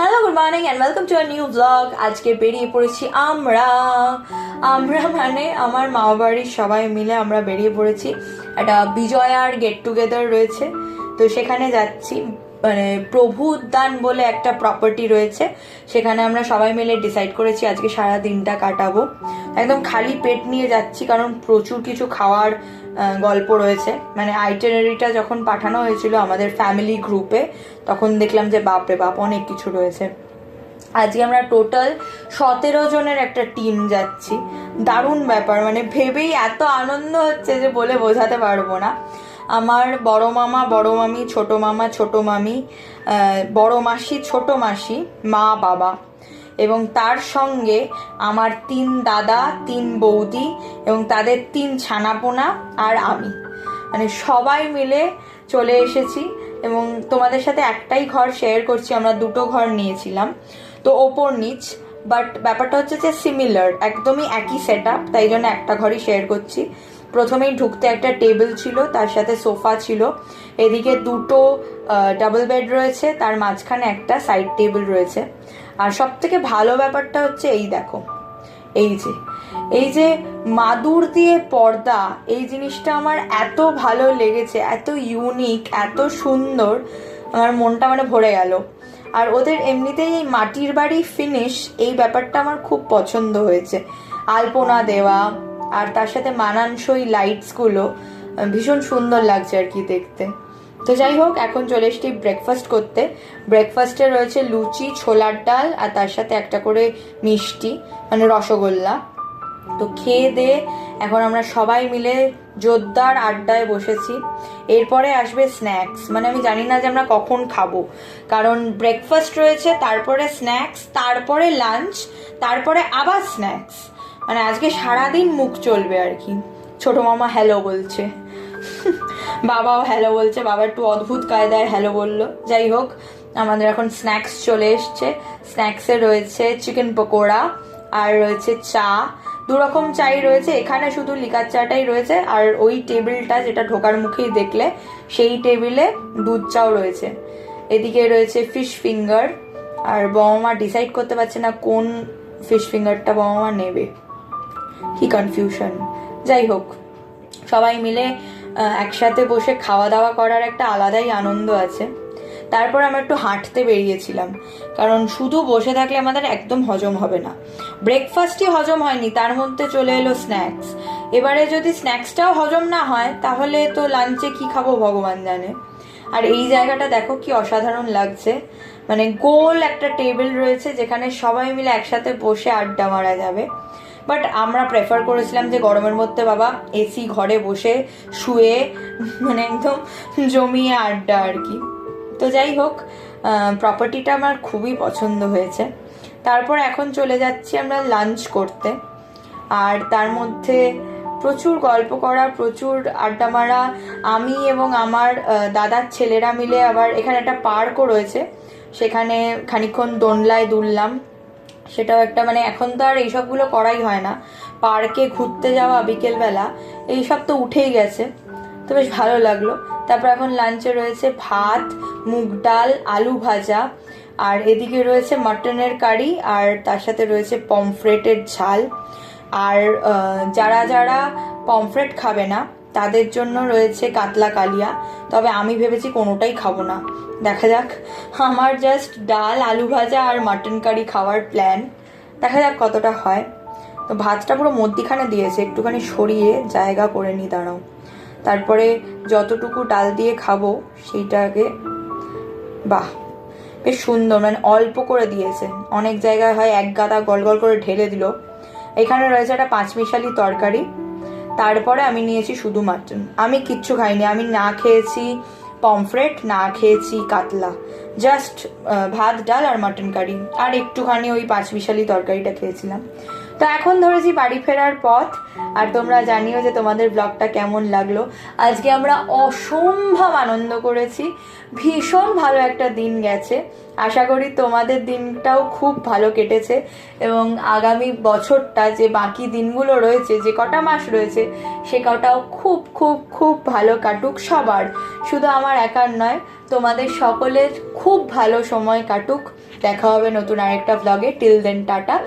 Hello good morning and welcome to a new blog আজকে বেরিয়ে পড়েছি আমরা। আমরা মানে আমার মা বাড়ির সবাই মিলে আমরা বেরিয়ে পড়েছি। একটা বিজয়ার গেট টুগেদার রয়েছে। তো সেখানে যাচ্ছি। মানে প্রভু উদ্যান বলে একটা প্রপার্টি রয়েছে। সেখানে আমরা সবাই মিলে ডিসাইড করেছি আজকে সারা দিনটা কাটাবো। একদম খালি পেট নিয়ে যাচ্ছি কারণ প্রচুর কিছু খাওয়ার গল্প রয়েছে। মানে আইটেনারিটা যখন পাঠানো হয়েছিল আমাদের ফ্যামিলি গ্রুপে তখন দেখলাম যে বাপরে বাপ, অনেক কিছু রয়েছে। আজকে আমরা টোটাল সতেরো জনের একটা টিম যাচ্ছি। দারুণ ব্যাপার মানে ভেবেই এত আনন্দ হচ্ছে যে বলে বোঝাতে পারব না। আমার বড় মামা, বড় মামি, ছোট মামা, ছোট মামি বড় মাসি, ছোট মাসি, মা, বাবা। এবং তার সঙ্গে আমার তিন দাদা, তিন বৌদি এবং তাদের তিন ছানাপোনা আর আমি। মানে সবাই মিলে চলে এসেছি এবং তোমাদের সাথে একটাই ঘর শেয়ার করছি, আমরা দুটো ঘর নিয়েছিলাম। তো ওপর নিচ বাট ব্যাপারটা হচ্ছে যে সিমিলার একদমই একই সেট আপ তাই জন্য একটা ঘরই শেয়ার করছি। প্রথমেই ঢুকতে একটা টেবিল ছিল, তার সাথে সোফা ছিল। এদিকে দুটো ডাবল বেড রয়েছে, তার মাঝখানে একটা সাইড টেবিল রয়েছে। আর সব থেকে ভালো ব্যাপারটা হচ্ছে এই দেখো, এই যে এই যে মাদুর দিয়ে পর্দা, এই জিনিসটা আমার এত ভালো লেগেছে, এত ইউনিক এত সুন্দর, আমার মনটা মানে ভরে গেল। আর ওদের এমনিতেই এই মাটির বাড়ি ফিনিশ এই ব্যাপারটা আমার খুব পছন্দ হয়েছে। আলপনা দেওয়া, আর তার সাথে মানানসই লাইটসগুলো ভীষণ সুন্দর লাগছে আর কি দেখতে। তো যাই হোক, এখন চলে এসেছি ব্রেকফাস্ট করতে। ব্রেকফাস্টে রয়েছে লুচি, ছোলার ডাল আর তার সাথে একটা করে মিষ্টি মানে রসগোল্লা। তো খেয়ে দিয়ে এখন আমরা সবাই মিলে জোরদার আড্ডায় বসেছি। এরপরে আসবে স্ন্যাক্স মানে আমি জানি না যে আমরা কখন খাব। কারণ ব্রেকফাস্ট রয়েছে, তারপরে স্ন্যাক্স তারপরে লাঞ্চ তারপরে আবার স্ন্যাক্স মানে আজকে সারাদিন মুখ চলবে আর কি। ছোট মামা হ্যালো বলছে। বাবাও হ্যালো বলছে, বাবা একটু অদ্ভুত কায়দায় হ্যালো বলল। যাই হোক, আমাদের এখন স্ন্যাক্স চলে এসছে। স্ন্যাক্সে রয়েছে চিকেন পকোড়া আর রয়েছে চা। দু রকম চাই রয়েছে, এখানে শুধু লিকার চাটাই রয়েছে। আর ওই টেবিলটা যেটা ঢোকার মুখেই দেখলে, সেই টেবিলে দুধ চাও রয়েছে। এদিকে রয়েছে ফিশ ফিঙ্গার আর বাবা মা ডিসাইড করতে পারছে না কোন ফিশ ফিঙ্গারটা বাবা মা নেবে। কি কনফিউশন যাই হোক, সবাই মিলে একসাথে বসে খাওয়া দাওয়া করার একটা আলাদাই আনন্দ আছে। তারপর আমরা একটু হাঁটতে বেরিয়েছিলাম, কারণ শুধু বসে থাকলে আমাদের একদম হজম হবে না। ব্রেকফাস্টই হজম হয়নি, তার মধ্যে চলে এলো স্ন্যাক্স এবারে যদি স্ন্যাক্সটাও হজম না হয়, তাহলে তো লাঞ্চে কি খাব ভগবান জানে। আর এই জায়গাটা দেখো কি অসাধারণ লাগছে। মানে গোল একটা টেবিল রয়েছে, যেখানে সবাই মিলে একসাথে বসে আড্ডা মারা যাবে। বাট আমরা প্রেফার করেছিলাম যে গরমের মধ্যে বাবা এসি ঘরে বসে শুয়ে মানে একদম জমিয়ে আড্ডা আর কি। তো যাই হোক প্রপার্টিটা আমার খুবই পছন্দ হয়েছে। তারপর এখন চলে যাচ্ছি আমরা লাঞ্চ করতে। আর তার মধ্যে প্রচুর গল্প করা, প্রচুর আড্ডা মারা। আমি এবং আমার দাদার ছেলেরা মিলে আবার এখানে একটা পার্কও রয়েছে। সেখানে খানিকক্ষণ দোনলায় দুললাম। সেটাও একটা মানে এখন তো আর এইসবগুলো করাই হয় না। পার্কে ঘুরতে যাওয়া বিকেলবেলা, এইসব তো উঠেই গেছে। তো বেশ ভালো লাগল। তারপর এখন লাঞ্চে রয়েছে ভাত, মুগ ডাল, আলু ভাজা, আর এদিকে রয়েছে মাটনের কারি, আর তার সাথে রয়েছে পমফ্রেটের ঝাল। আর যারা যারা পমফ্রেট খাবে না তাদের জন্য রয়েছে কাতলা কালিয়া। তবে আমি ভেবেছি কোনোটাই খাব না। দেখা যাক। আমার জাস্ট ডাল, আলু ভাজা আর মাটন কারি খাওয়ার প্ল্যান দেখা যাক কতটা হয়। তো ভাতটা পুরো মধ্যিখানে দিয়েছে। একটুখানি সরিয়ে জায়গা করে নি, দাঁড়াও। তারপরে যতটুকু ডাল দিয়ে খাব, সেইটাকে বাহ, বেশ সুন্দর। মানে অল্প করে দিয়েছে। অনেক জায়গায় হয় এক গাদা গল গল করে ঢেলে দিল। এখানে রয়েছে একটা পাঁচমিশালি তরকারি। তারপরে আমি নিয়েছি শুধু মাটন আমি কিচ্ছু খাইনি, আমি না খেয়েছি পমফ্রেট না খেয়েছি কাতলা। জাস্ট ভাত, ডাল আর মাটন কারি আর একটুখানি ওই পাঁচ বিশালি তরকারিটা খেয়েছিলাম। তো এখন ধরেছি বাড়ি ফেরার পথ, আর তোমরা জানিও যে তোমাদের ব্লগটা কেমন লাগল। আজকে আমরা অসম্ভব আনন্দ করেছি, ভীষণ ভালো একটা দিন গেছে। আশা করি তোমাদের দিনটাও খুব ভালো কেটেছে, এবং আগামী বছরটা যে বাকি দিনগুলো রয়েছে, যে কটা মাস রয়েছে, সে কটাও খুব খুব খুব ভালো কাটুক সবার। শুধু আমার একার নয়, তোমাদের সকলের খুব ভালো সময় কাটুক। দেখা হবে নতুন আরেকটা ব্লগে টিল দেন টাটা।